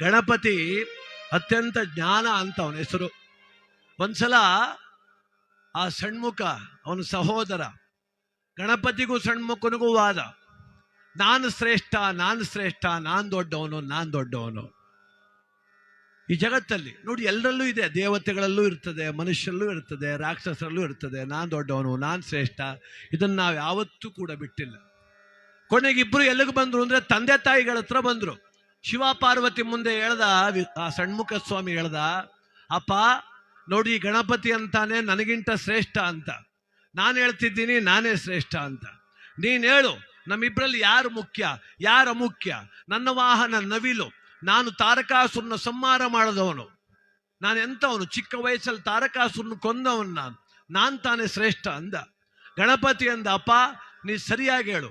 ಗಣಪತಿ ಅತ್ಯಂತ ಜ್ಞಾನ ಅಂತ ಅವನ ಹೆಸರು. ಒಂದ್ಸಲ ಆ ಸಣ್ಮುಖ, ಅವನ ಸಹೋದರ, ಗಣಪತಿಗೂ ಸಣ್ಮುಖನಿಗೂ ವಾದ. ನಾನು ಶ್ರೇಷ್ಠ ನಾನು ಶ್ರೇಷ್ಠ, ನಾನು ದೊಡ್ಡವನು ನಾನು ದೊಡ್ಡವನು. ಈ ಜಗತ್ತಲ್ಲಿ ನೋಡಿ, ಎಲ್ಲರಲ್ಲೂ ಇದೆ. ದೇವತೆಗಳಲ್ಲೂ ಇರ್ತದೆ, ಮನುಷ್ಯರಲ್ಲೂ ಇರ್ತದೆ, ರಾಕ್ಷಸರಲ್ಲೂ ಇರ್ತದೆ. ನಾನು ದೊಡ್ಡವನು, ನಾನು ಶ್ರೇಷ್ಠ, ಇದನ್ನು ನಾವು ಯಾವತ್ತೂ ಕೂಡ ಬಿಟ್ಟಿಲ್ಲ. ಕೊನೆಗೆ ಇಬ್ಬರು ಎಲ್ಲಿಗೆ ಬಂದರು ಅಂದ್ರೆ ತಂದೆ ತಾಯಿಗಳ ಹತ್ರ ಬಂದ್ರು. ಶಿವ ಪಾರ್ವತಿ ಮುಂದೆ ಹೇಳ್ದ ಆ ಸಣ್ಮುಖ ಸ್ವಾಮಿ ಹೇಳ್ದ, ಅಪ್ಪ, ನೋಡಿ ಗಣಪತಿ ಅಂತಾನೆ ನನಗಿಂತ ಶ್ರೇಷ್ಠ ಅಂತ. ನಾನು ಹೇಳ್ತಿದ್ದೀನಿ ನಾನೇ ಶ್ರೇಷ್ಠ ಅಂತ. ನೀನು ಹೇಳು ನಮ್ಮಿಬ್ಬರಲ್ಲಿ ಯಾರು ಮುಖ್ಯ, ಯಾರ ಮುಖ್ಯ ನನ್ನ ವಾಹನ ನವಿಲು, ನಾನು ತಾರಕಾಸುರನ ಸಂಹಾರ ಮಾಡಿದವನು. ನಾನು ಎಂಥವನು? ಚಿಕ್ಕ ವಯಸ್ಸಲ್ಲಿ ತಾರಕಾಸುರನ ಕೊಂದವನು ನಾನು. ನಾನು ತಾನೇ ಶ್ರೇಷ್ಠ ಅಂದ. ಗಣಪತಿ ಅಂದ, ಅಪ್ಪ, ನೀ ಸರಿಯಾಗಿ ಹೇಳು.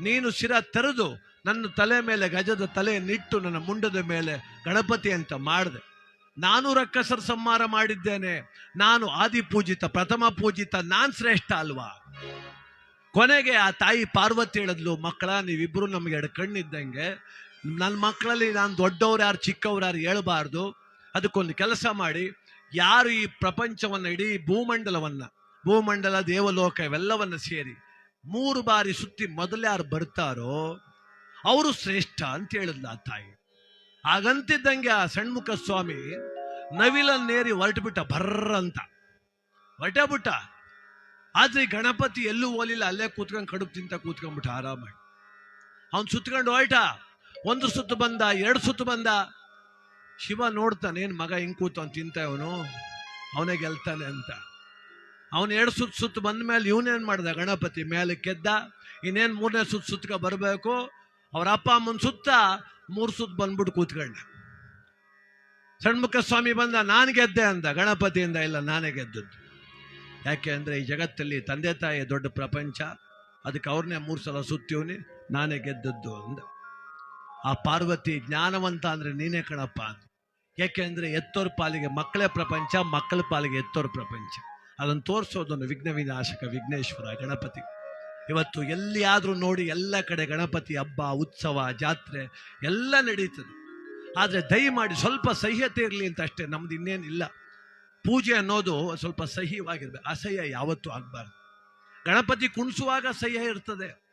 ನೀನು ಶಿರ ತೆರೆದು ನನ್ನ ತಲೆ ಮೇಲೆ ಗಜದ ತಲೆಯನ್ನಿಟ್ಟು ನನ್ನ ಮುಂಡದ ಮೇಲೆ ಗಣಪತಿ ಅಂತ ಮಾಡಿದೆ. ನಾನು ರಕ್ಕಸರ ಸಂಹಾರ ಮಾಡಿದ್ದೇನೆ. ನಾನು ಆದಿ ಪೂಜಿತ, ಪ್ರಥಮ ಪೂಜಿತ, ನಾನ್ ಶ್ರೇಷ್ಠ ಅಲ್ವಾ? ಕೊನೆಗೆ ಆ ತಾಯಿ ಪಾರ್ವತಿ ಹೇಳಿದ್ಲು, ಮಕ್ಕಳ, ನೀವಿಬ್ರು ನಮ್ಗೆ ಎರಡು ಕಣ್ಣಿದ್ದಂಗೆ. ನನ್ನ ಮಕ್ಕಳಲ್ಲಿ ನಾನು ದೊಡ್ಡವ್ರು ಯಾರು, ಚಿಕ್ಕವ್ರು ಯಾರು ಹೇಳ್ಬಾರ್ದು. ಅದಕ್ಕೊಂದು ಕೆಲಸ ಮಾಡಿ. ಯಾರು ಈ ಪ್ರಪಂಚವನ್ನು, ಇಡೀ ಭೂಮಂಡಲವನ್ನ, ಭೂಮಂಡಲ, ದೇವಲೋಕ ಇವೆಲ್ಲವನ್ನ ಸೇರಿ ಮೂರು ಬಾರಿ ಸುತ್ತಿ ಮೊದಲು ಯಾರು ಬರ್ತಾರೋ ಅವರು ಶ್ರೇಷ್ಠ ಅಂತ ಹೇಳಿದ್ಲ ಆ ತಾಯಿ. ಹಾಗಂತಿದ್ದಂಗೆ ಆ ಸಣ್ಮುಖ ಸ್ವಾಮಿ ನವಿಲನ್ನೇರಿ ಹೊರಟುಬಿಟ್ಟ, ಬರ್ರ ಅಂತ. ಹೊರಟೇ ಬಿಟ್ಟ ಆದ್ರೆ ಗಣಪತಿ ಎಲ್ಲೂ ಓಲಿಲ್ಲ ಅಲ್ಲೇ ಕೂತ್ಕೊಂಡು ಕಡುಬು ತಿಂತ ಕೂತ್ಕೊಂಡ್ಬಿಟ್ಟ ಆರಾಮಾಗಿ. ಅವ್ನು ಸುತ್ಕೊಂಡು ಹೊರಟ. ಒಂದು ಸುತ್ತು ಬಂದ, ಎರಡು ಸುತ್ತು ಬಂದ. ಶಿವ ನೋಡ್ತಾನೆ, ಏನ್ ಮಗ ಹಿಂಗ್ ಕೂತು ಅವ್ನು ತಿಂತ ಇವನು? ಅವನೇ ಗೆಲ್ತಾನೆ ಅಂತ. ಅವನು ಎರಡು ಸುತ್ತು ಸುತ್ತು ಬಂದ ಮೇಲೆ ಇವನೇನ್ ಮಾಡ್ದ, ಗಣಪತಿ ಮೇಲೆ ಕೆದ್ದ. ಇನ್ನೇನ್ ಮೂರನೇ ಸುತ್ತು ಸುತ್ತಕ ಬರಬೇಕು? ಅವ್ರ ಅಪ್ಪ ಅಮ್ಮನ ಸುತ್ತ ಮೂರು ಸುತ್ತ ಬಂದ್ಬಿಟ್ಟು ಕೂತ್ಕೊಂಡ ಸಣ್ಮುಖ ಸ್ವಾಮಿ ಬಂದ, ನಾನು ಗೆದ್ದೆ ಅಂದ. ಗಣಪತಿಯಿಂದ, ಇಲ್ಲ, ನಾನೇ ಗೆದ್ದದ್ದು. ಯಾಕೆ ಅಂದ್ರೆ, ಈ ಜಗತ್ತಲ್ಲಿ ತಂದೆ ತಾಯಿ ದೊಡ್ಡ ಪ್ರಪಂಚ. ಅದಕ್ಕೆ ಅವ್ರನ್ನೇ ಮೂರು ಸಲ ಸುತ್ತಿವ್ನಿ, ನಾನೇ ಗೆದ್ದದ್ದು ಅಂದ. ಆ ಪಾರ್ವತಿ ಜ್ಞಾನವಂತ ಅಂದ್ರೆ, ನೀನೇ ಕಣಪ್ಪ ಅಂತ ಯಾಕೆಂದರೆ ಎತ್ತೋರ್ ಪಾಲಿಗೆ ಮಕ್ಕಳೇ ಪ್ರಪಂಚ, ಮಕ್ಕಳ ಪಾಲಿಗೆ ಎತ್ತೋರ್ ಪ್ರಪಂಚ. ಅದನ್ನು ತೋರಿಸೋದನ್ನು ವಿಘ್ನ ವಿನಾಶಕ ವಿಘ್ನೇಶ್ವರ ಗಣಪತಿ. ಇವತ್ತು ಎಲ್ಲಿಯಾದರೂ ನೋಡಿ ಎಲ್ಲ ಕಡೆ ಗಣಪತಿ ಹಬ್ಬ, ಉತ್ಸವ, ಜಾತ್ರೆ ಎಲ್ಲ ನಡೀತದೆ. ಆದರೆ ದಯಮಾಡಿ ಸ್ವಲ್ಪ ಸಹ್ಯತೆ ಇರಲಿ ಅಂತ ಅಷ್ಟೇ, ನಮ್ದು ಇನ್ನೇನಿಲ್ಲ. ಪೂಜೆ ಅನ್ನೋದು ಸ್ವಲ್ಪ ಸಹ್ಯವಾಗಿರ್ಬೇಕು. ಅಸಹ್ಯ ಯಾವತ್ತೂ ಆಗಬಾರ್ದು. ಗಣಪತಿ ಕುಣಿಸುವಾಗ ಸಹ್ಯ ಇರ್ತದೆ.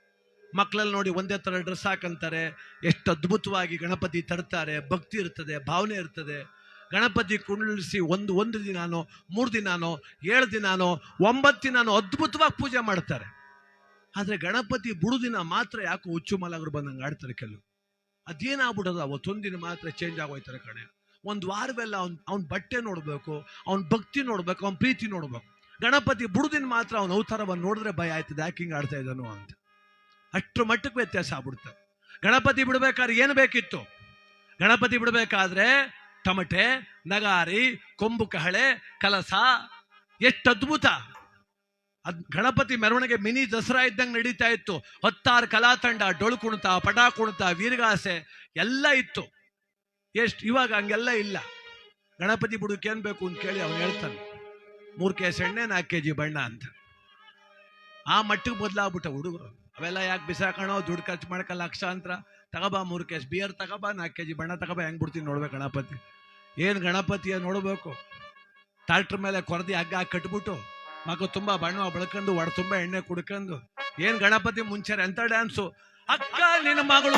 ಮಕ್ಕಳಲ್ಲಿ ನೋಡಿ ಒಂದೇ ಥರ ಡ್ರೆಸ್ ಹಾಕಂತಾರೆ, ಎಷ್ಟು ಅದ್ಭುತವಾಗಿ ಗಣಪತಿ ತರ್ತಾರೆ, ಭಕ್ತಿ ಇರ್ತದೆ, ಭಾವನೆ ಇರ್ತದೆ. ಗಣಪತಿ ಕುಣಿಸಿ ಒಂದು ಒಂದು ದಿನಾನೋ, ಮೂರು ದಿನಾನೋ, ಏಳು ದಿನಾನೋ, ಒಂಬತ್ತು ದಿನಾನೋ ಅದ್ಭುತವಾಗಿ ಪೂಜೆ ಮಾಡ್ತಾರೆ. ಆದರೆ ಗಣಪತಿ ಬುಡುದಿನ ಮಾತ್ರ ಯಾಕೋ ಹುಚ್ಚು ಮಲಗರು ಬಂದಂಗೆ ಆಡ್ತಾರೆ ಕೆಲವು ಅದೇನಾಗ್ಬಿಡೋದು? ಅವತ್ತೊಂದಿನ ದಿನ ಮಾತ್ರ ಚೇಂಜ್ ಆಗೋಯ್ತಾರೆ ಕಣೆ. ಒಂದು ವಾರವೆಲ್ಲ ಅವ್ನ ಅವ್ನ ಬಟ್ಟೆ ನೋಡಬೇಕು, ಅವ್ನ ಭಕ್ತಿ ನೋಡ್ಬೇಕು, ಅವ್ನ ಪ್ರೀತಿ ನೋಡ್ಬೇಕು. ಗಣಪತಿ ಬುಡುದಿನ ಮಾತ್ರ ಅವನ ಅವತಾರವನ್ನು ನೋಡಿದ್ರೆ ಭಯ ಆಯ್ತದೆ, ಯಾಕೆ ಹಿಂಗೆ ಆಡ್ತಾ ಇದ್ದಾನೋ ಅಂತ. ಅಷ್ಟರ ಮಟ್ಟಕ್ಕೆ ವ್ಯತ್ಯಾಸ ಆಗ್ಬಿಡುತ್ತೆ. ಗಣಪತಿ ಬಿಡ್ಬೇಕಾದ್ರೆ ಏನು ಬೇಕಿತ್ತು? ಗಣಪತಿ ಬಿಡಬೇಕಾದ್ರೆ ಟಮಟೆ, ನಗಾರಿ, ಕೊಂಬು ಕಹಳೆ, ಕಲಸ, ಎಷ್ಟು ಅದ್ಭುತ! ಅದ್ ಗಣಪತಿ ಮೆರವಣಿಗೆ ಮಿನಿ ದಸರಾ ಇದ್ದಂಗೆ ನಡೀತಾ ಇತ್ತು. ಹತ್ತಾರು ಕಲಾ ತಂಡ ಡೊಳು ಕುಣಿತ, ಪಟ ಕುಣಿತ, ವೀರಗಾಸೆ ಎಲ್ಲ ಇತ್ತು. ಎಷ್ಟು ಇವಾಗ ಹಂಗೆಲ್ಲ ಇಲ್ಲ. ಗಣಪತಿ ಬುಡಕ್ಕೆ ಏನ್ ಬೇಕು ಅಂತ ಕೇಳಿ ಅವ್ನು ಹೇಳ್ತಾನೆ. ಮೂರು ಕೇಸ್ ಎಣ್ಣೆ, ನಾಲ್ಕು ಕೆ ಜಿ ಬಣ್ಣ ಅಂತ. ಆ ಮಟ್ಟಿಗೆ ಬದಲಾಗ್ಬಿಟ್ಟ ಹುಡುಗರು. ಅವೆಲ್ಲ ಯಾಕೆ ಬಿಸಾಕಣೋ, ದುಡ್ಡು ಖರ್ಚು ಮಾಡಕ ಲಕ್ಷಾಂತರ. ತಗೋಬಾ ಮೂರು ಕೇಸ್, ಬಿಯರ್ ತಗೋಬಾ, ನಾಲ್ಕು ಕೆ ಜಿ ಬಣ್ಣ ತಗೋಬಾ, ಹೆಂಗ್ ಬಿಡ್ತೀನಿ ನೋಡ್ಬೇಕು ಗಣಪತಿ. ಏನು ಗಣಪತಿಯ ನೋಡಬೇಕು? ಟ್ಯಾಕ್ಟ್ರ್ ಮೇಲೆ ಕೊರದಿ ಹಗ್ಗ ಕಟ್ಬಿಟ್ಟು ಮಗು ತುಂಬಾ ಬಣ್ಣ ಬೆಳ್ಕೊಂಡು ಒಡ ತುಂಬಾ ಎಣ್ಣೆ ಕುಡ್ಕೊಂಡು, ಏನ್ ಗಣಪತಿ ಮುಂಚೆ ಎಂತ ಡ್ಯಾನ್ಸು ಅಕ್ಕ, ನಿನ್ನ ಮಗಳು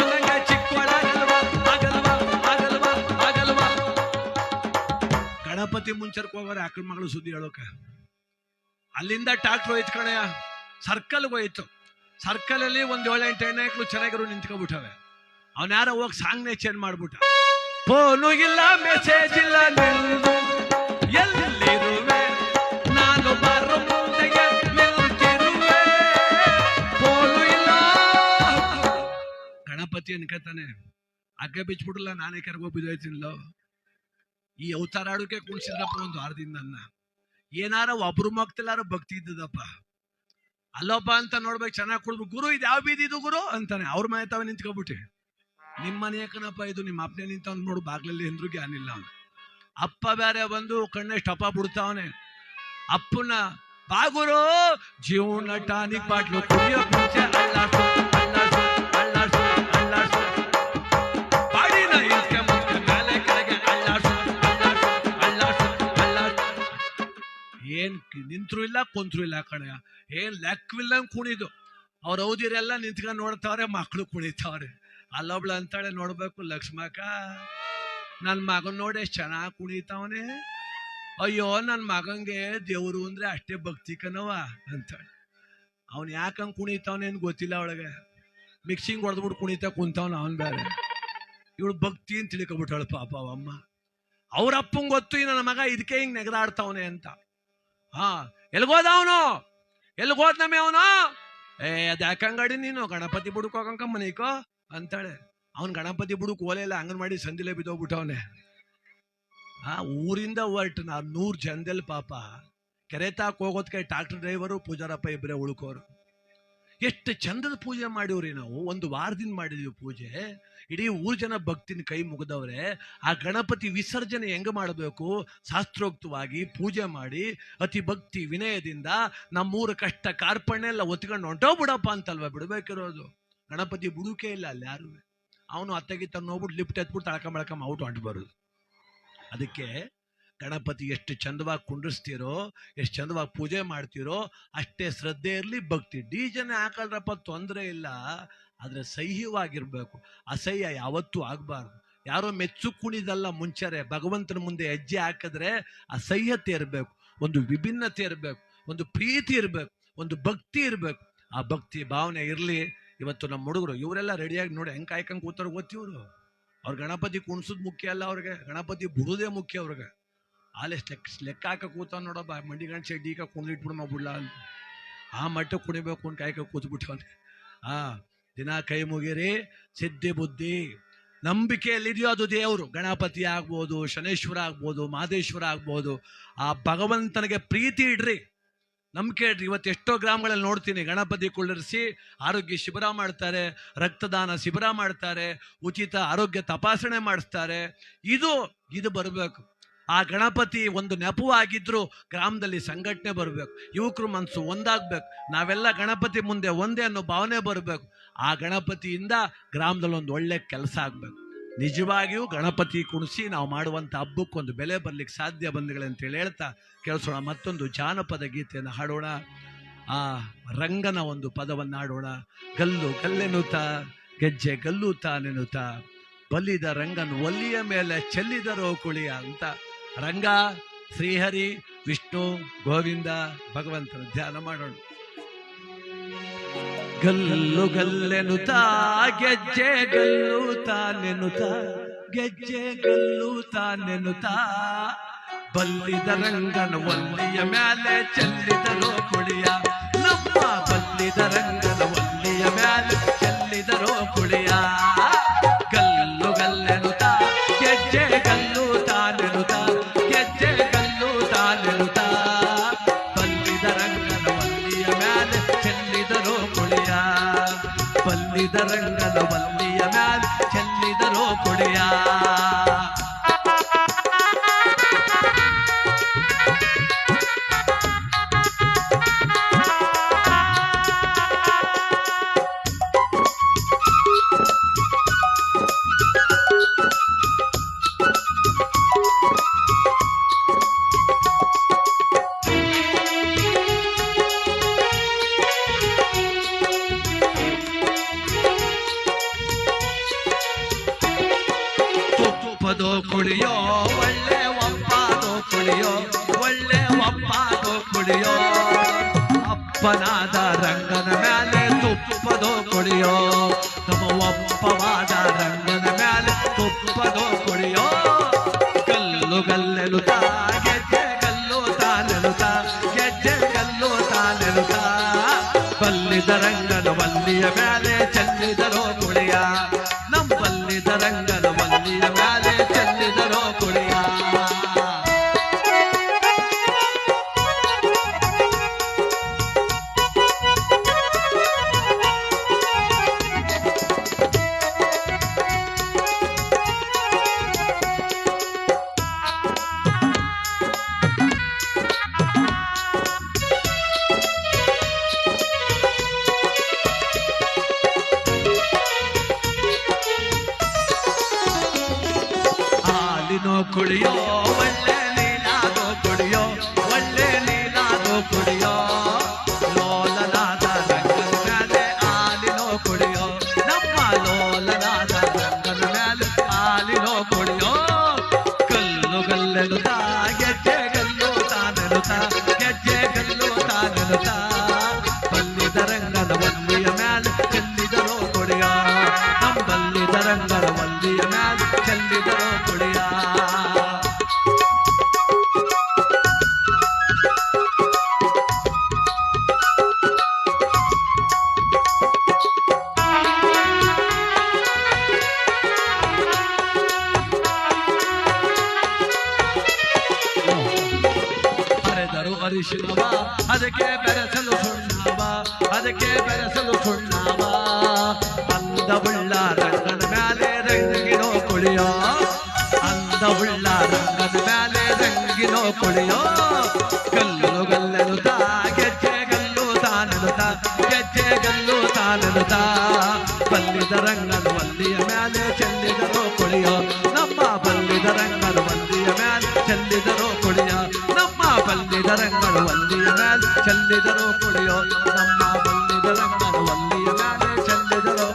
ಗಣಪತಿ ಮುಂಚರ್ಕ್ ಹೋಗೋರೆ ಅಕ್ಕನ ಮಗಳು ಸುದ್ದಿ ಹೇಳೋಕ. ಅಲ್ಲಿಂದ ಟ್ರಾಕ್ಟರ್ ಹೋಯ್ತು ಕಣಯ್ಯ. ಸರ್ಕಲ್ಗೆ ಹೋಯ್ತು. ಸರ್ಕಲಲ್ಲಿ ಒಂದು ಏಳೆಂಟು ಏಳು ಎಂಟು ಚೆನ್ನಾಗಿರು ನಿಂತ್ಕೊಬಿಟ್ಟವೆ ಅವನ್ ಯಾರೋ ಹೋಗಿ ಸಾಂಗ್ನೇ ಚೇಂಜ್ ಮಾಡ್ಬಿಟ್ಟ. ಫೋನು ಇಲ್ಲ ಮೆಸೇಜ್ ಇಲ್ಲ ಗಣಪತಿ ಅನ್ಕತಾನೆ ಹಗ್ಗ ಬಿಚ್ಬಿಡಲ್ಲ ನಾನೇ ಬಿದ್ದೋಯ್ತೀನಿಲ್ಲೋ ಈ ಅವತಾರ ಆಡೋಕೆ ಕುಣಿಸಿದ್ರಪ್ಪ ಒಂದು ವಾರದಿಂದ ನನ್ನ ಏನಾರ ಒಬ್ರು ಮಗ್ತಿಲ್ಲಾರ ಭಕ್ತಿ ಇದ್ದದಪ್ಪ. ಅಲ್ಲಪ್ಪ ಅಂತ ನೋಡ್ಬೇಕು, ಚೆನ್ನಾಗಿ ಕುಡಿದ್ರು ಗುರು, ಇದು ಯಾವ ಬೀದಿ ಇದು ಗುರು? ಅಂತಾನೆ. ಅವ್ರ ಮನೆ ತಾವ ನಿಂತ್ಕೊಬಿಟ್ಟೆ ನಿಮ್ಮ ಮನೆ ಇದು ನಿಮ್ಮ ಅಪ್ಪನೇ ನಿಂತ ನೋಡು, ಬಾಗ್ಲಲ್ಲಿ ಎಂದ್ರು ಜ್ಞಾನಿಲ್ಲ ಅವನು. ಅಪ್ಪ ಬೇರೆ ಬಂದು ಕಣ್ಣೆ ಅಪ್ಪ ಬಿಡ್ತಾವನೆ ಅಪ್ಪನ ಬಾಗುರು ಜೀವನ ಟಾನಿಕ್ ಬಾಟ್ಲು ಕುಡಿಯೋ ಮುಂಚೆ ಏನ್ ನಿಂತ್ರು ಇಲ್ಲ ಕುಂತ್ರು ಇಲ್ಲ ಕಡೆ ಏನ್ ಲೆಕ್ಕವಿಲ್ಲ ಕುಣಿದು ಅವ್ರ ಹೌದಿರೆಲ್ಲ ನಿಂತ್ಕೊಂಡು ನೋಡ್ತಾವ್ರೆ ಮಕ್ಕಳು ಕುಣಿತಾವ್ರೆ. ಅಲ್ಲೊಬ್ಳು ಅಂತಾಳೆ, ನೋಡ್ಬೇಕು ಲಕ್ಷ್ಮಕ್ಕ ನನ್ನ ಮಗನ್ ನೋಡಿ ಎಷ್ಟು ಚೆನ್ನಾಗಿ ಕುಣಿತಾವನೆ. ಅಯ್ಯೋ ನನ್ನ ಮಗಂಗೆ ದೇವರು ಅಂದ್ರೆ ಅಷ್ಟೇ ಭಕ್ತಿ ಕಣವ ಅಂತಾಳೆ. ಅವ್ನು ಯಾಕಂಗ್ ಕುಣಿತಾವನೆ ಅಂತ ಗೊತ್ತಿಲ್ಲ ಅವಳಿಗೆ. ಮಿಕ್ಸಿಂಗ್ ಹೊಡೆದ್ಬಿಟ್ಟು ಕುಣಿತಾ ಕುಂತಾವನ ಅವನ್ ಬೇರೆ. ಇವಳು ಭಕ್ತಿ ಅಂತ ತಿಳ್ಕೊಬಿಟ್ಟಾಳು ಪಾಪ ಅವಮ್ಮ ಅವ್ರ ಅಪ್ಪಂಗ್ ಗೊತ್ತು ನನ್ನ ಮಗ ಇದಕ್ಕೆ ಹಿಂಗ್ ನೆಗದಾಡ್ತಾವನೆ ಅಂತ. ಹಾ ಎಲ್ಗೋದ ಅವನು ಎಲ್ಗೋದ್ ನಮ್ಮೆ ಅವನು? ಏ, ಅದ್ ಯಾಕಂಗಡಿ ನೀನು? ಗಣಪತಿ ಬುಡಕ್ ಹೋಗಂಕ ಮನಿಕೋ? ಅಂತಾಳೆ. ಅವ್ನ್ ಗಣಪತಿ ಬುಡಕ್ ಓಲೆಲ್ಲ ಅಂಗನವಾಡಿ ಸಂದಿಲೆ ಬಿದ್ದೋಗ್ಬಿಟ್ಟವನೆ. ಆ, ಊರಿಂದ ಹೊರಟ ನಾ ನೂರ್ ಜನದಲ್ಲಿ ಪಾಪ. ಕೆರೆ ತಾಕ್ ಹೋಗೋದ್ಕೆ ಟ್ರಾಕ್ಟರ್ ಡ್ರೈವರು ಪೂಜಾರಪ್ಪ ಇಬ್ಬರೇ ಉಳ್ಕೋರು. ಎಷ್ಟು ಚಂದದ ಪೂಜೆ ಮಾಡಿವ್ರಿ ನಾವು. ಒಂದು ವಾರದಿಂದ ಮಾಡಿದೀವಿ ಪೂಜೆ. ಇಡೀ ಊರು ಜನ ಭಕ್ತಿನ ಕೈ ಮುಗಿದವ್ರೆ. ಆ ಗಣಪತಿ ವಿಸರ್ಜನೆ ಹೆಂಗ ಮಾಡಬೇಕು? ಶಾಸ್ತ್ರೋಕ್ತವಾಗಿ ಪೂಜೆ ಮಾಡಿ ಅತಿ ಭಕ್ತಿ ವಿನಯದಿಂದ ನಮ್ಮೂರ ಕಷ್ಟ ಕಾರ್ಪಣ್ಯ ಎಲ್ಲ ಒತ್ಕೊಂಡು ಹೊಂಟೋಗ್ಬಿಡಪ್ಪ ಅಂತಲ್ವ ಬಿಡ್ಬೇಕಿರೋದು. ಗಣಪತಿ ಬುಡುಕೆ ಇಲ್ಲ ಅಲ್ಲಿ ಯಾರು. ಅವನು ಅತ್ತಗಿತ್ತ ನೋಡ್ಬಿಟ್ಟು ಲಿಫ್ಟ್ ಎತ್ಬಿಟ್ಟು ತಳ್ಕ ಮಳ್ಕಮ್ಮ ಔಟ್ ಹೊಂಟು ಬರೋದು ಅದಕ್ಕೆ ಗಣಪತಿ ಎಷ್ಟು ಚಂದವಾಗಿ ಕುಂಡಿಸ್ತೀರೋ, ಎಷ್ಟು ಚಂದವಾಗಿ ಪೂಜೆ ಮಾಡ್ತೀರೋ, ಅಷ್ಟೇ ಶ್ರದ್ಧೆ ಇರಲಿ ಭಕ್ತಿ. ಡಿ ಜನ ಹಾಕಲ್ರಪ್ಪ, ತೊಂದರೆ ಇಲ್ಲ. ಆದರೆ ಸಹ್ಯವಾಗಿರಬೇಕು. ಅಸಹ್ಯ ಯಾವತ್ತೂ ಆಗಬಾರ್ದು. ಯಾರೋ ಮೆಚ್ಚು ಕುಣಿದಲ್ಲ ಮುಂಚೆರೆ, ಭಗವಂತನ ಮುಂದೆ ಹೆಜ್ಜೆ ಹಾಕಿದ್ರೆ ಅಸಹ್ಯತೆ ಇರಬೇಕು. ಒಂದು ವಿಭಿನ್ನತೆ ಇರಬೇಕು. ಒಂದು ಪ್ರೀತಿ ಇರಬೇಕು. ಒಂದು ಭಕ್ತಿ ಇರಬೇಕು. ಆ ಭಕ್ತಿ ಭಾವನೆ ಇರಲಿ. ಇವತ್ತು ನಮ್ಮ ಹುಡುಗರು, ಇವರೆಲ್ಲ ರೆಡಿಯಾಗಿ ನೋಡಿ, ಹೆಂಗೆ ಕಾಯ್ಕೊಂಡು ಕೂತಾರ ಗೊತ್ತಿವರು ಅವ್ರು ಗಣಪತಿ ಕುಣಿಸೋದು ಮುಖ್ಯ ಅಲ್ಲ ಅವ್ರಿಗೆ. ಗಣಪತಿ ಬಿಡುವುದೇ ಮುಖ್ಯ ಅವ್ರಿಗೆ. ಆಲೆ ಲೆಕ್ಕ ಲೆಕ್ಕ ಹಾಕ ಕೂತ ಮಂಡಿ ಗಂಡ ಚಡ್ಡಿಕ ಕುಣಿಟ್ಬಿಡು ಮಾಡ್ಬಿಡ್ಲ ಅಂತ ಆ ಮಟ್ಟ ಕುಣಿಬೇಕು ಅಂತ ಕಾಯ್ಕ ಕೂತ್ಬಿಟ್ಟವನೆ ಆ, ದಿನ ಕೈ ಮುಗಿರಿ, ಸಿದ್ಧಿ ಬುದ್ಧಿ. ನಂಬಿಕೆಯಲ್ಲಿದೆಯೋ ಅದು ದೇವರು. ಗಣಪತಿ ಆಗ್ಬೋದು, ಶನೇಶ್ವರ ಆಗ್ಬೋದು, ಮಹದೇಶ್ವರ ಆಗ್ಬೋದು. ಆ ಭಗವಂತನಿಗೆ ಪ್ರೀತಿ ಇಡ್ರಿ. ನಂಬಿಕೆ ಇಡ್ರಿ. ಇವತ್ತು ಎಷ್ಟೋ ಗ್ರಾಮಗಳಲ್ಲಿ ನೋಡ್ತೀನಿ, ಗಣಪತಿ ಕುಳ್ಳರಿಸಿ ಆರೋಗ್ಯ ಶಿಬಿರ ಮಾಡ್ತಾರೆ, ರಕ್ತದಾನ ಶಿಬಿರ ಮಾಡ್ತಾರೆ, ಉಚಿತ ಆರೋಗ್ಯ ತಪಾಸಣೆ ಮಾಡಿಸ್ತಾರೆ. ಇದು ಇದು ಬರಬೇಕು. ಆ ಗಣಪತಿ ಒಂದು ನೆಪವಾಗಿದ್ರು ಗ್ರಾಮದಲ್ಲಿ ಸಂಘಟನೆ ಬರಬೇಕು, ಯುವಕರು ಮನಸ್ಸು ಒಂದಾಗಬೇಕು, ನಾವೆಲ್ಲ ಗಣಪತಿ ಮುಂದೆ ಒಂದೇ ಅನ್ನೋ ಭಾವನೆ ಬರಬೇಕು. ಆ ಗಣಪತಿಯಿಂದ ಗ್ರಾಮದಲ್ಲಿ ಒಂದು ಒಳ್ಳೆ ಕೆಲಸ ಆಗಬೇಕು. ನಿಜವಾಗಿಯೂ ಗಣಪತಿ ಕುಣಿಸಿ ನಾವು ಮಾಡುವಂಥ ಹಬ್ಬಕ್ಕೊಂದು ಬೆಲೆ ಬರಲಿಕ್ಕೆ ಸಾಧ್ಯ ಬಂಧುಗಳೇ ಅಂತೇಳಿ ಹೇಳ್ತಾ ಕೇಳಿಸೋಣ ಮತ್ತೊಂದು ಜಾನಪದ ಗೀತೆಯನ್ನು ಹಾಡೋಣ. ಆ ರಂಗನ ಒಂದು ಪದವನ್ನು ಹಾಡೋಣ. ಗಲ್ಲು ಗಲ್ಲೆನುತ ಗೆಜ್ಜೆ ಗಲ್ಲುತ ನೆನುತ ಬಲಿದ ರಂಗನ ಒಲಿಯ ಮೇಲೆ ಚೆಲ್ಲಿದರೋ ಕುಳಿಯ ಅಂತ. ರಂಗ, ಶ್ರೀಹರಿ, ವಿಷ್ಣು, ಗೋವಿಂದ, ಭಗವಂತನ ಧ್ಯಾನ ಮಾಡೋಣ. ಗಲ್ಲು ಗಲ್ಲೆನು ಗಲ್ಲೆನುತ, ಗೆಜ್ಜೆ ಗಲ್ಲು ತಾನೆನುತ ಗೆಜ್ಜೆ ಗಲ್ಲು ತಾನೆನುತ ಬಲ್ಲಿದ ರಂಗನ ಒಲ್ಲಿಯ ಮೇಲೆ ಚೆಲ್ಲಿದರೋ ಕುಳಿಯ ನಮ್ಮ ಬಲ್ಲಿದ ರಂಗನ ಒಲ್ಲಿಯ ಮೇಲೆ ಚೆಲ್ಲಿದರೋ ಕುಳಿಯ ಗಲ್ಲು ಗಲ್ಲೆನುತ ಗೆಜ್ಜೆ ಗಲ್ಲು ತಾನೆನುತ ಗೆಜ್ಜೆ ಗಲ್ಲು ತಾನೆನುತ ಬಲ್ಲಿದ ರಂಗನ ಅರಿಶಿನವ ಅದಕ್ಕೆ ಬೆರೆಸಲು ಸುಣ್ಣವ, ಅದಕ್ಕೆ ಬೆರೆಸಲು ಸುಣ್ಣವ. ಅಂದವುಳ್ಳ ರಂಗನ ಮ್ಯಾಲೆ ರಂಗಿನೋ ಕುಳಿಯೋ, ಅಂದವುಳ್ಳ ರಂಗನ ಮ್ಯಾಲೆ ರಂಗಿನೋ ಕುಳಿಯೋ, ಕಲ್ಲು ಬಲ್ಲಿದ ರಂಗನ ಮೇಲೆ ಚೆಲ್ಲಿದರು ನಮ್ಮ ಬಂದಿದರಂಗಳು ಮೇಲೆ ಚೆಲ್ಲಿದರು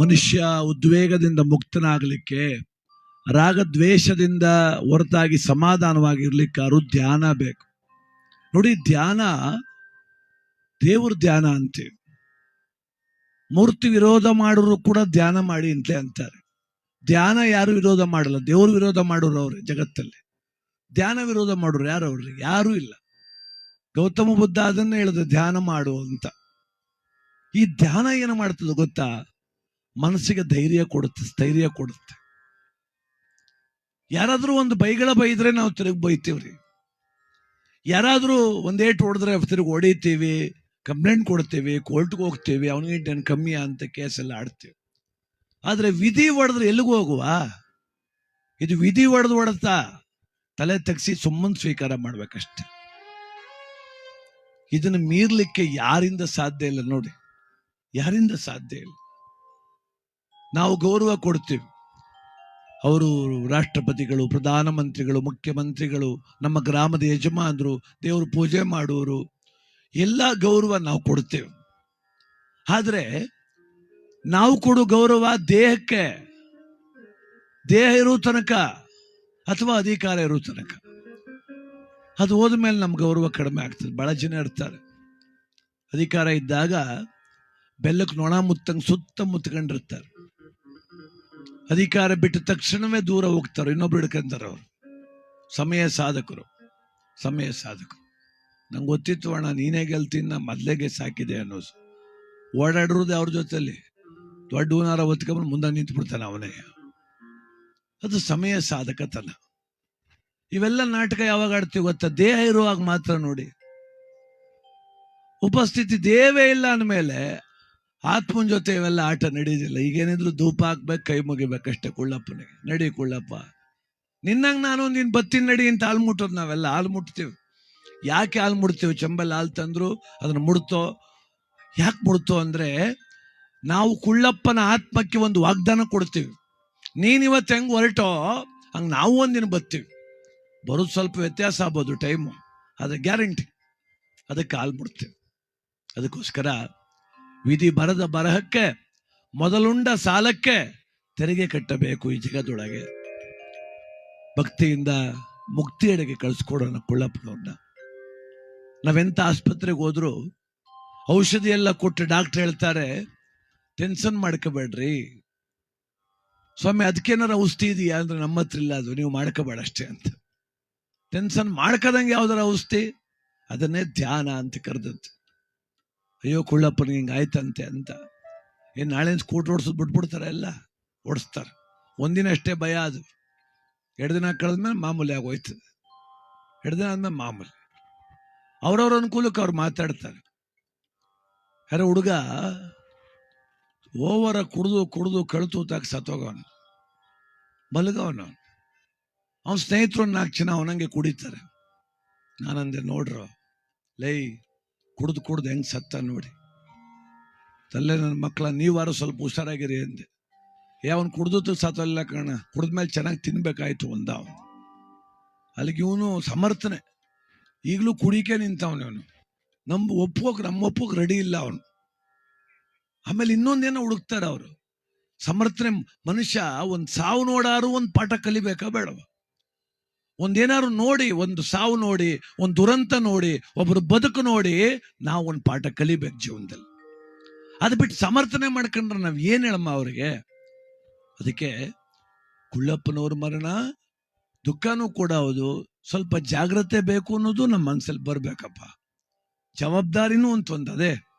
ಮನುಷ್ಯ ಉದ್ವೇಗದಿಂದ ಮುಕ್ತನಾಗಲಿಕ್ಕೆ, ರಾಗದ್ವೇಷದಿಂದ ಹೊರತಾಗಿ ಸಮಾಧಾನವಾಗಿರ್ಲಿಕ್ಕಾರು ಧ್ಯಾನ ಬೇಕು. ನೋಡಿ, ಧ್ಯಾನ, ದೇವ್ರ ಧ್ಯಾನ ಅಂತೀವಿ. ಮೂರ್ತಿ ವಿರೋಧ ಮಾಡೋರು ಕೂಡ ಧ್ಯಾನ ಮಾಡಿ ಅಂತಲೇ ಅಂತಾರೆ. ಧ್ಯಾನ ಯಾರು ವಿರೋಧ ಮಾಡಲ್ಲ, ದೇವರು ವಿರೋಧ ಮಾಡೋರು ಅವ್ರೆ ಜಗತ್ತಲ್ಲಿ. ಧ್ಯಾನ ವಿರೋಧ ಮಾಡೋರು ಯಾರು ಅವ್ರಿ ಯಾರೂ ಇಲ್ಲ. ಗೌತಮ ಬುದ್ಧ ಅದನ್ನ ಹೇಳಿದ, ಧ್ಯಾನ ಮಾಡು ಅಂತ. ಈ ಧ್ಯಾನ ಏನು ಮಾಡ್ತದೆ ಗೊತ್ತಾ? ಮನಸ್ಸಿಗೆ ಧೈರ್ಯ ಕೊಡುತ್ತೆ, ಸ್ಥೈರ್ಯ ಕೊಡುತ್ತೆ. ಯಾರಾದರೂ ಒಂದು ಬೈಗಳ ಬೈದ್ರೆ ನಾವು ತಿರುಗಿ ಬೈತೀವ್ರಿ. ಯಾರಾದರೂ ಒಂದೇಟು ಹೊಡೆದ್ರೆ ತಿರುಗಿ ಹೊಡಿತೀವಿ, ಕಂಪ್ಲೇಂಟ್ ಕೊಡ್ತೀವಿ, ಕೋರ್ಟ್ಗೆ ಹೋಗ್ತೀವಿ, ಅವನಿಗೆ ಕಮ್ಮಿ ಅಂತ ಕೇಸೆಲ್ಲ ಆಡ್ತೀವಿ. ಆದ್ರೆ ವಿಧಿ ಹೊಡೆದ್ರೆ ಎಲ್ಲಿಗೂ ಹೋಗುವ? ಇದು ವಿಧಿ ಹೊಡೆದು ಹೊಡೆತಾ ತಲೆ ತಗ್ಸಿ ಸುಮ್ಮನೆ ಸ್ವೀಕಾರ ಮಾಡ್ಬೇಕಷ್ಟೆ. ಇದನ್ನ ಮೀರ್ಲಿಕ್ಕೆ ಯಾರಿಂದ ಸಾಧ್ಯ ಇಲ್ಲ ನೋಡಿ. ಯಾರಿಂದ ಸಾಧ್ಯ ಇಲ್ಲ? ನಾವು ಗೌರವ ಕೊಡ್ತೀವಿ. ಅವರು ರಾಷ್ಟ್ರಪತಿಗಳು, ಪ್ರಧಾನಮಂತ್ರಿಗಳು, ಮುಖ್ಯಮಂತ್ರಿಗಳು, ನಮ್ಮ ಗ್ರಾಮದ ಯಜಮಾನರು, ದೇವರು ಪೂಜೆ ಮಾಡುವರು, ಎಲ್ಲ ಗೌರವ ನಾವು ಕೊಡ್ತೇವೆ. ಆದ್ರೆ ನಾವು ಕೊಡು ಗೌರವ ದೇಹಕ್ಕೆ. ದೇಹ ಇರೋ ತನಕ ಅಥವಾ ಅಧಿಕಾರ ಇರೋ ತನಕ. ಅದು ಹೋದ್ಮೇಲೆ ನಮ್ಮ ಗೌರವ ಕಡಿಮೆ ಆಗ್ತದೆ. ಬಹಳ ಜನ ಇರ್ತಾರೆ. ಅಧಿಕಾರ ಇದ್ದಾಗ ಬೆಲ್ಲಕ್ಕೆ ನೊಣ ಮುತ್ತಂಗೆ ಸುತ್ತ ಮುತ್ಕೊಂಡಿರ್ತಾರೆ. ಅಧಿಕಾರ ಬಿಟ್ಟ ತಕ್ಷಣವೇ ದೂರ ಹೋಗ್ತಾರೆ. ಇನ್ನೊಬ್ರು ಹಿಡ್ಕೊಂತಾರೆ ಅವರು. ಸಮಯ ಸಾಧಕರು. ಸಮಯ ಸಾಧಕರು. ನಂಗೆ ಗೊತ್ತಿತ್ತು ಅಣ್ಣ, ನೀನೇ ಗೆಲ್ತೀನಿ ನಾ ಮೊದ್ಲೇಗೆ ಸಾಕಿದೆ ಅನ್ನೋದು. ಓಡಾಡಿರೋದು ಅವ್ರ ಜೊತೆಲಿ. ದೊಡ್ಡ ಹೂನಾರ ಒತ್ಕೊಂಡ್ಬಂದು ಮುಂದೆ ನಿಂತು ಬಿಡ್ತಾನೆ ಅವನೇ. ಅದು ಸಮಯ ಸಾಧಕತನ ಇವೆಲ್ಲ ನಾಟಕ ಯಾವಾಗ ಆಡ್ತೀವಿ ಗೊತ್ತಾ? ದೇಹ ಇರುವಾಗ ಮಾತ್ರ ನೋಡಿ. ಉಪಸ್ಥಿತಿ ದೇವೇ ಇಲ್ಲ ಅಂದಮೇಲೆ ಆತ್ಮನ ಜೊತೆ ಇವೆಲ್ಲ ಆಟ ನಡೆಯೋದಿಲ್ಲ. ಈಗೇನಿದ್ರು ಧೂಪ ಹಾಕ್ಬೇಕು, ಕೈ ಮುಗಿಬೇಕಷ್ಟೇ ಕುಳ್ಳಪ್ಪನಿಗೆ. ನಡಿ ಕುಳ್ಳಪ್ಪ. ನಿನ್ನಂಗೆ ನಾನು ನಿನ್ನ ಬತ್ತಿನ ನಡಿ ಅಂತ ಹಾಲು ಮುಟ್ಟೋದು ನಾವೆಲ್ಲ. ಹಾಲು ಮುಟ್ತೀವಿ. ಯಾಕೆ ಹಾಲು ಮುಡ್ತೀವಿ ಚಂಬಲ್ ಹಾಲು ತಂದ್ರು, ಅದನ್ನ ಮುಡ್ತೋ. ಯಾಕೆ ಮುಡ್ತೋ ಅಂದ್ರೆ ನಾವು ಕುಳ್ಳಪ್ಪನ ಆತ್ಮಕ್ಕೆ ಒಂದು ವಾಗ್ದಾನ ಕೊಡ್ತೀವಿ. ನೀನ್ ಇವತ್ತು ಹೆಂಗ್ ಹೊರಟೋ, ಹಂಗೆ ನಾವು ಒಂದಿನ ಬರ್ತೀವಿ ಬರೋದು ಸ್ವಲ್ಪ ವ್ಯತ್ಯಾಸ ಆಗ್ಬೋದು ಟೈಮು ಅದು ಗ್ಯಾರಂಟಿ ಅದಕ್ಕೆ ಹಾಲು ಬಿಡ್ತೀವಿ. ಅದಕ್ಕೋಸ್ಕರ ವಿಧಿ ಬರದ ಬರಹಕ್ಕೆ, ಮೊದಲುಂಡ ಸಾಲಕ್ಕೆ ತೆರಿಗೆ ಕಟ್ಟಬೇಕು ಈ ಜಗದೊಳಗೆ ಭಕ್ತಿಯಿಂದ ಮುಕ್ತಿಯೆಡೆಗೆ ಕಳಿಸ್ಕೊಡೋಣ ಕುಳ್ಳಪ್ಪನವ್ರನ್ನ. ನಾವೆಂತ ಆಸ್ಪತ್ರೆಗೆ ಹೋದರೂ ಔಷಧಿ ಎಲ್ಲ ಕೊಟ್ಟು ಡಾಕ್ಟರ್ ಹೇಳ್ತಾರೆ ಟೆನ್ಷನ್ ಮಾಡ್ಕೋಬೇಡ್ರಿ. ಸ್ವಾಮಿ ಅದಕ್ಕೇನಾರ ಔಷಧಿ ಇದೆಯಾ? ಅಂದ್ರೆ ನಮ್ಮ ಹತ್ರ ಇಲ್ಲ ಅದು, ನೀವು ಮಾಡ್ಕೋಬೇಡ ಅಷ್ಟೇ ಅಂತ. ಟೆನ್ಷನ್ ಮಾಡ್ಕದಂಗೆ ಯಾವ್ದಾರ ಔಷಧಿ? ಅದನ್ನೇ ಧ್ಯಾನ ಅಂತ ಕರೆದದ್ದು. ಅಯ್ಯೋ ಕುಳ್ಳಪ್ಪನಿಗೆ ಹಿಂಗೆ ಆಯ್ತಂತೆ ಅಂತ. ಏನು ನಾಳೆ ಸ್ಕೂಟರ್ ಓಡಿಸೋದು ಬಿಟ್ಬಿಡ್ತಾರೆ ಎಲ್ಲ? ಓಡಿಸ್ತಾರೆ. ಒಂದಿನ ಅಷ್ಟೇ ಭಯ ಅದು. ಎರಡು ದಿನ ಕಳೆದ್ಮೇಲೆ ಮಾಮೂಲಿ ಆಗೋಯ್ತದೆ ಎರಡು ದಿನ ಆದ್ಮೇಲೆ ಮಾಮೂಲಿ. ಅವ್ರವ್ರ ಅನುಕೂಲಕ್ಕೆ ಅವ್ರು ಮಾತಾಡ್ತಾರೆ. ಯಾರೋ ಹುಡುಗ ಓವರ ಕುಡಿದು ಕುಡಿದು, ಕಳ್ತು ತಾಕ ಸತ್ತೋಗವನು. ಮಲಗವನು. ಅವನ ಸ್ನೇಹಿತರು ನಾಲ್ಕು ಜನ ಅವನಂಗೆ ಕುಡಿತಾರೆ ನಾನಂದೆ, ನೋಡ್ರು, ಲೈ, ಕುಡ್ದು ಕುಡ್ದು ಹೆಂಗ್ ಸತ್ತ ನೋಡಿ. ತಲ್ಲೆ ನನ್ನ ಮಕ್ಕಳ ನೀವಾರು ಸ್ವಲ್ಪ ಹುಷಾರಾಗಿರಿ ಅಂದೆ. ಏ, ಅವ್ನು ಕುಡ್ದು ಸತ್ತಲ್ಲ ಕಣ ಕುಡ್ದ್ಮೇಲೆ ಚೆನ್ನಾಗಿ ತಿನ್ಬೇಕಾಯ್ತು ಒಂದ ಅವನು. ಅಲ್ಲಿಗೆ ಇವನು ಸಮರ್ಥನೆ. ಈಗಲೂ ಕುಡಿಕೆ ನಿಂತವನು ಇವನು. ನಮ್ಮ ಒಪ್ಪೋಕ್ ನಮ್ಮ ಒಪ್ಪೋಕ್ ರೆಡಿ ಇಲ್ಲ ಅವನು. ಆಮೇಲೆ ಇನ್ನೊಂದೇನೋ ಹುಡುಕ್ತಾರೆ ಅವರು. ಸಮರ್ಥನೆ ಮನುಷ್ಯ ಒಂದು ಸಾವು ನೋಡಾರು ಒಂದು ಪಾಠ ಕಲಿಬೇಕಾ ಬೇಡವ? ಒಂದೇನಾರು ನೋಡಿ, ಒಂದು ಸಾವು ನೋಡಿ, ಒಂದು ದುರಂತ ನೋಡಿ ಒಬ್ಬರು ಬದುಕು ನೋಡಿ ನಾವು ಒಂದು ಪಾಠ ಕಲಿಬೇಕು ಜೀವನದಲ್ಲಿ. ಅದು ಬಿಟ್ಟು ಸಮರ್ಥನೆ ಮಾಡ್ಕೊಂಡ್ರೆ ನಾವ್ ಏನ್ ಹೇಳಮ್ಮ ಅವ್ರಿಗೆ? ಅದಕ್ಕೆ ಕುಳ್ಳಪ್ಪನವ್ರ ಮರಣ ದುಃಖನೂ ಕೂಡ ಹೌದು, ಸ್ವಲ್ಪ ಜಾಗ್ರತೆ ಬೇಕು ಅನ್ನೋದು ನಮ್ಮ ಮನ್ಸಲ್ಲಿ ಬರ್ಬೇಕಪ್ಪ. ಜವಾಬ್ದಾರಿನೂ ಒಂದು ಅದೇ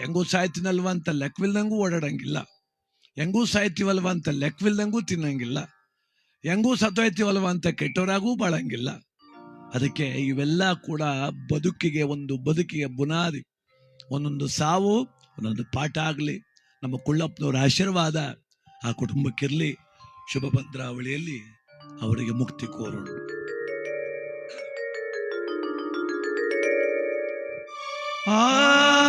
ಹೆಂಗೂ ಸಾಯ್ತೀನಲ್ವ ಅಂತ ಲೆಕ್ಕವಿಲ್ದಂಗೂ ಓಡಾಡಂಗಿಲ್ಲ. ಹೆಂಗೂ ಸಾಯ್ತೀವಲ್ವ ಅಂತ ಲೆಕ್ಕವಿಲ್ದಂಗೂ ತಿನ್ನಂಗಿಲ್ಲ. ಹೆಂಗೂ ಸತ್ತೋಯ್ತೀವಲ್ವ ಅಂತ ಕೆಟ್ಟವರಾಗೂ ಬಾಳಂಗಿಲ್ಲ. ಅದಕ್ಕೆ ಇವೆಲ್ಲ ಕೂಡ ಬದುಕಿಗೆ ಒಂದು ಬದುಕಿಗೆ ಬುನಾದಿ. ಒಂದೊಂದು ಸಾವು, ಒಂದೊಂದು ಪಾಠ ಆಗಲಿ, ನಮ್ಮ ಕುಳ್ಳಪ್ಪನವರ ಆಶೀರ್ವಾದ ಆ ಕುಟುಂಬಕ್ಕಿರಲಿ, ಶುಭ ಭದ್ರಾವಳಿಯಲ್ಲಿ ಅವರಿಗೆ ಮುಕ್ತಿ ಕೋರೋಣ. ಆ